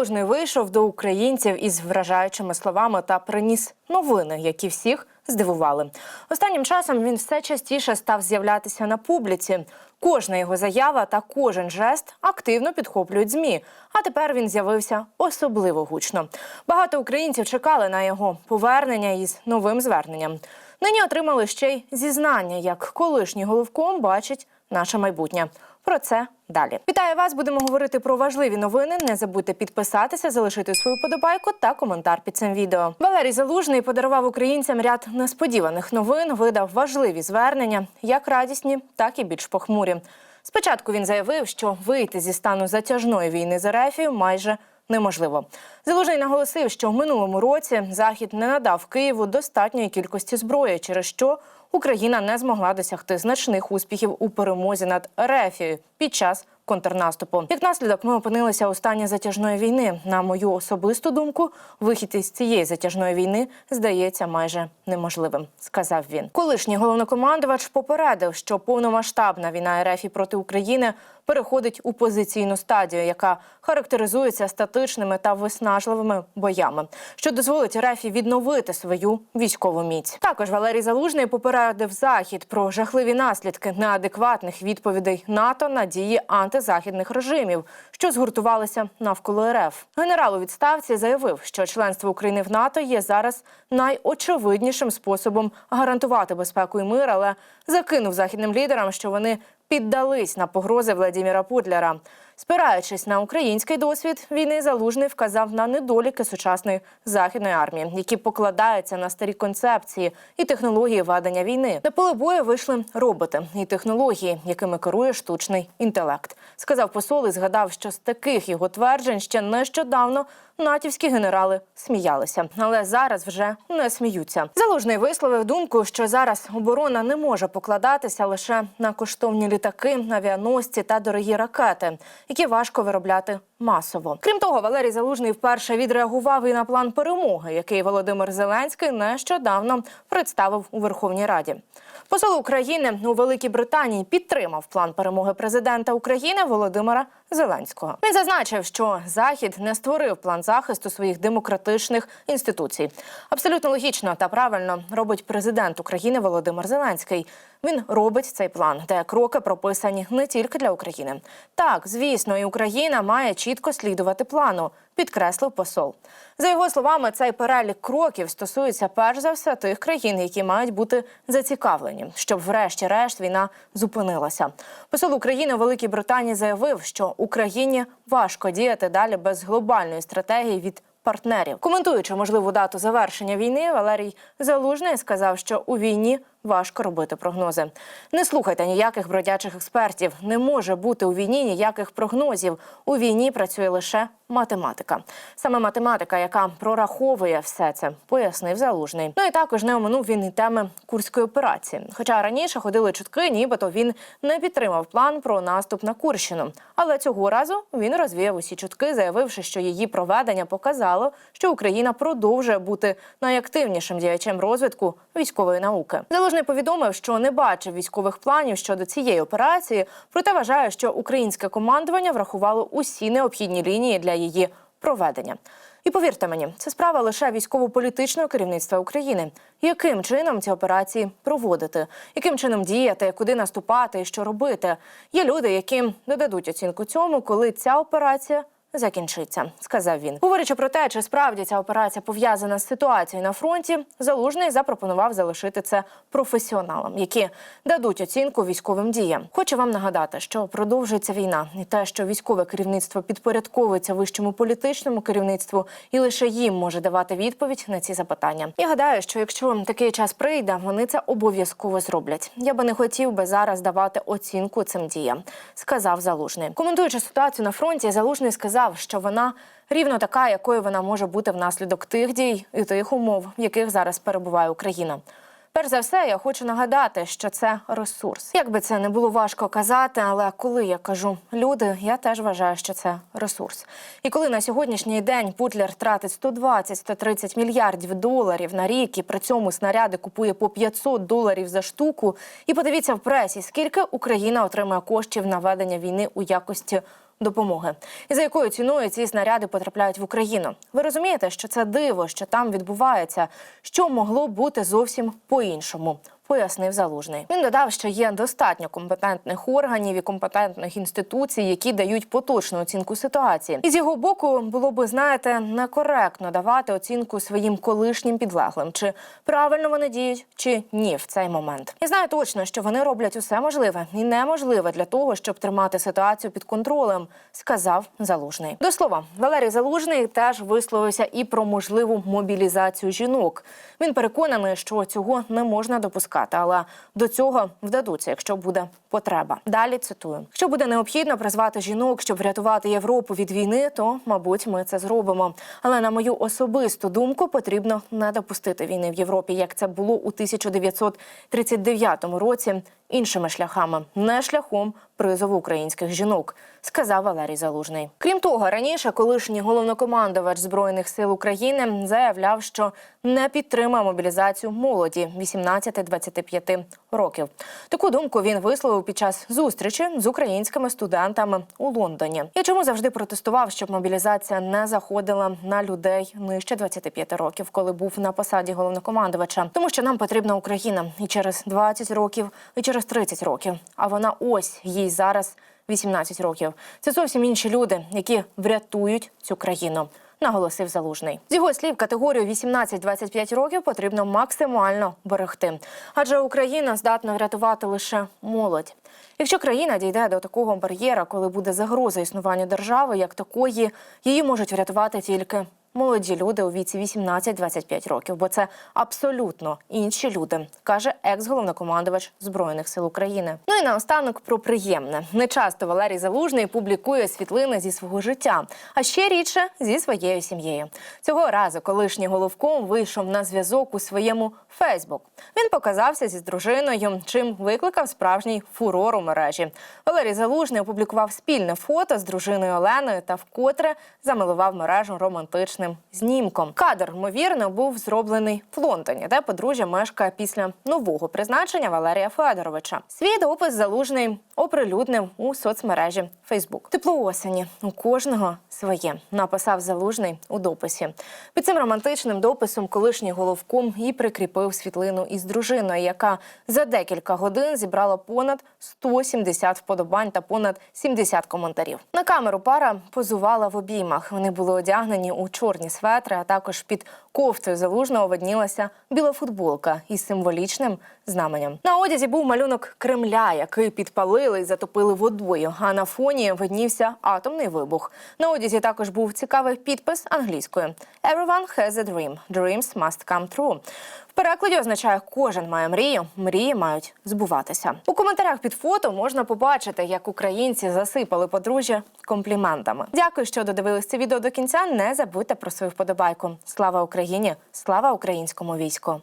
Залужний вийшов до українців із вражаючими словами та приніс новини, які всіх здивували. Останнім часом він все частіше став з'являтися на публіці. Кожна його заява та кожен жест активно підхоплюють змі. А тепер він з'явився особливо гучно. Багато українців чекали на його повернення із новим зверненням. Нині отримали ще й зізнання, як колишній головком бачить наше майбутнє. Про це далі. Вітаю вас! Будемо говорити про важливі новини. Не забудьте підписатися, залишити свою подобайку та коментар під цим відео. Валерій Залужний подарував українцям ряд несподіваних новин, видав важливі звернення, як радісні, так і більш похмурі. Спочатку він заявив, що вийти зі стану затяжної війни з Ерефією майже неможливо. Залужний наголосив, що в минулому році Захід не надав Києву достатньої кількості зброї, через що Україна не змогла досягти значних успіхів у перемозі над Ерефією під час контрнаступу. Як наслідок, ми опинилися у стані затяжної війни. На мою особисту думку, вихід із цієї затяжної війни здається майже неможливим, сказав він. Колишній головнокомандувач попередив, що повномасштабна війна РФ проти України переходить у позиційну стадію, яка характеризується статичними та виснажливими боями, що дозволить РФ відновити свою військову міць. Також Валерій Залужний попередив захід про жахливі наслідки неадекватних відповідей НАТО на дії антизахідних режимів, що згуртувалися навколо РФ. Генерал у відставці заявив, що членство України в НАТО є зараз найочевиднішим способом гарантувати безпеку і мир, але закинув західним лідерам, що вони піддались на погрози Владіміра Путлера. Спираючись на український досвід війни, залужний вказав на недоліки сучасної західної армії, які покладаються на старі концепції і технології ведення війни. На поле бою вийшли роботи і технології, якими керує штучний інтелект. Сказав посол і згадав, що з таких його тверджень ще нещодавно натівські генерали сміялися, але зараз вже не сміються. Залужний висловив думку, що зараз оборона не може покладатися лише на коштовні літаки, авіаносці та дорогі ракети, які важко виробляти масово. Крім того, Валерій Залужний вперше відреагував і на план перемоги, який Володимир Зеленський нещодавно представив у Верховній Раді. Посол України у Великій Британії підтримав план перемоги президента України Володимира Зеленського. Він зазначив, що Захід не створив план захисту своїх демократичних інституцій. Абсолютно логічно та правильно робить президент України Володимир Зеленський. Він робить цей план, де кроки прописані не тільки для України. Так, звісно, і Україна має чітко слідувати плану, підкреслив посол. За його словами, цей перелік кроків стосується перш за все тих країн, які мають бути зацікавлені, щоб, врешті-решт, війна зупинилася. Посол України у Великій Британії заявив, що Україні важко діяти далі без глобальної стратегії від партнерів. Коментуючи можливу дату завершення війни, Валерій Залужний сказав, що у війні важко робити прогнози. Не слухайте ніяких бродячих експертів. Не може бути у війні ніяких прогнозів. У війні працює лише математика. Саме математика, яка прораховує все це, пояснив залужний. Ну і також не оминув він і теми курської операції. Хоча раніше ходили чутки, нібито він не підтримав план про наступ на Курщину. Але цього разу він розвіяв усі чутки, заявивши, що її проведення показало, що Україна продовжує бути найактивнішим діячем розвитку військової науки. Залужний повідомив, що не бачив військових планів щодо цієї операції, проте вважає, що українське командування врахувало усі необхідні лінії для її проведення. І повірте мені, це справа лише військово-політичного керівництва України. Яким чином ці операції проводити, яким чином діяти, куди наступати і що робити? Є люди, яким додадуть оцінку цьому, коли ця операція закінчиться, сказав він. Говорячи про те, чи справді ця операція пов'язана з ситуацією на фронті, залужний запропонував залишити це професіоналам, які дадуть оцінку військовим діям. Хочу вам нагадати, що продовжується війна, і те, що військове керівництво підпорядковується вищому політичному керівництву, і лише їм може давати відповідь на ці запитання. Я гадаю, що якщо такий час прийде, вони це обов'язково зроблять. Я би не хотів би зараз давати оцінку цим діям, сказав залужний. Коментуючи ситуацію на фронті, залужний сказав, що вона рівно така, якою вона може бути внаслідок тих дій і тих умов, в яких зараз перебуває Україна. Перш за все, я хочу нагадати, що це ресурс. Як би це не було важко казати, але коли я кажу люди, я теж вважаю, що це ресурс. І коли на сьогоднішній день Путлер тратить 120-130 мільярдів доларів на рік і при цьому снаряди купує по 500 доларів за штуку, і подивіться в пресі, скільки Україна отримує коштів на ведення війни у якості допомоги. І за якою ціною ці снаряди потрапляють в Україну? Ви розумієте, що це диво, що там відбувається, що могло бути зовсім по-іншому. Пояснив залужний. Він додав, що є достатньо компетентних органів і компетентних інституцій, які дають поточну оцінку ситуації. І з його боку було би, знаєте, некоректно давати оцінку своїм колишнім підлеглим, чи правильно вони діють, чи ні в цей момент. Я знаю точно, що вони роблять усе можливе і неможливе для того, щоб тримати ситуацію під контролем, сказав залужний. До слова, Валерій Залужний теж висловився і про можливу мобілізацію жінок. Він переконаний, що цього не можна допускати, але до цього вдадуться, якщо буде потреба. Далі цитую: якщо буде необхідно призвати жінок, щоб врятувати Європу від війни, то мабуть ми це зробимо. Але на мою особисту думку потрібно не допустити війни в Європі, як це було у 1939 році. Іншими шляхами, не шляхом призову українських жінок, сказав Валерій Залужний. Крім того, раніше колишній головнокомандувач збройних сил України заявляв, що не підтримує мобілізацію молоді 18-25 років. Таку думку він висловив під час зустрічі з українськими студентами у Лондоні. І чому завжди протестував, щоб мобілізація не заходила на людей нижче 25 років, коли був на посаді головнокомандувача, тому що нам потрібна Україна і через 20 років, і через 30 років. А вона ось їй зараз 18 років. Це зовсім інші люди, які врятують цю країну. Наголосив залужний з його слів, категорію 18-25 років потрібно максимально берегти, адже Україна здатна врятувати лише молодь. Якщо країна дійде до такого бар'єра, коли буде загроза існування держави як такої, її можуть врятувати тільки молоді люди у віці 18-25 років, бо це абсолютно інші люди, каже екс-головнокомандувач збройних сил України. Ну і наостанок про приємне. Не часто Валерій Залужний публікує світлини зі свого життя, а ще рідше зі своєю сім'єю. Цього разу колишній головком вийшов на зв'язок у своєму Фейсбук. Він показався зі дружиною, чим викликав справжній фурор у мережі. Валерій Залужний опублікував спільне фото з дружиною Оленою та вкотре замилував мережу романтичним знімком. Кадр ймовірно був зроблений в Лондоні, де подружжя мешкає після нового призначення Валерія Федоровича. Свій допис залужний оприлюднив у соцмережі Фейсбук. Тепло осені у кожного своє написав залужний у дописі. Під цим романтичним дописом колишній головком і прикріпив світлину із дружиною, яка за декілька годин зібрала понад 170 вподобань та понад 70 коментарів. На камеру пара позувала в обіймах. Вони були одягнені у чорні светри, а також під кофтою залужного виднілася біла футболка із символічним знаменем. На одязі був малюнок Кремля, який підпалили і затопили водою. А на фоні виднівся атомний вибух. На одязі також був цікавий підпис англійською: «Everyone has a dream. Dreams must come true». В перекладі означає кожен має мрію, мрії мають збуватися. У коментарях під фото можна побачити, як українці засипали подружжя компліментами. Дякую, що додивились це відео до кінця. Не забудьте про свою вподобайку. Слава Україні! Слава українському війську!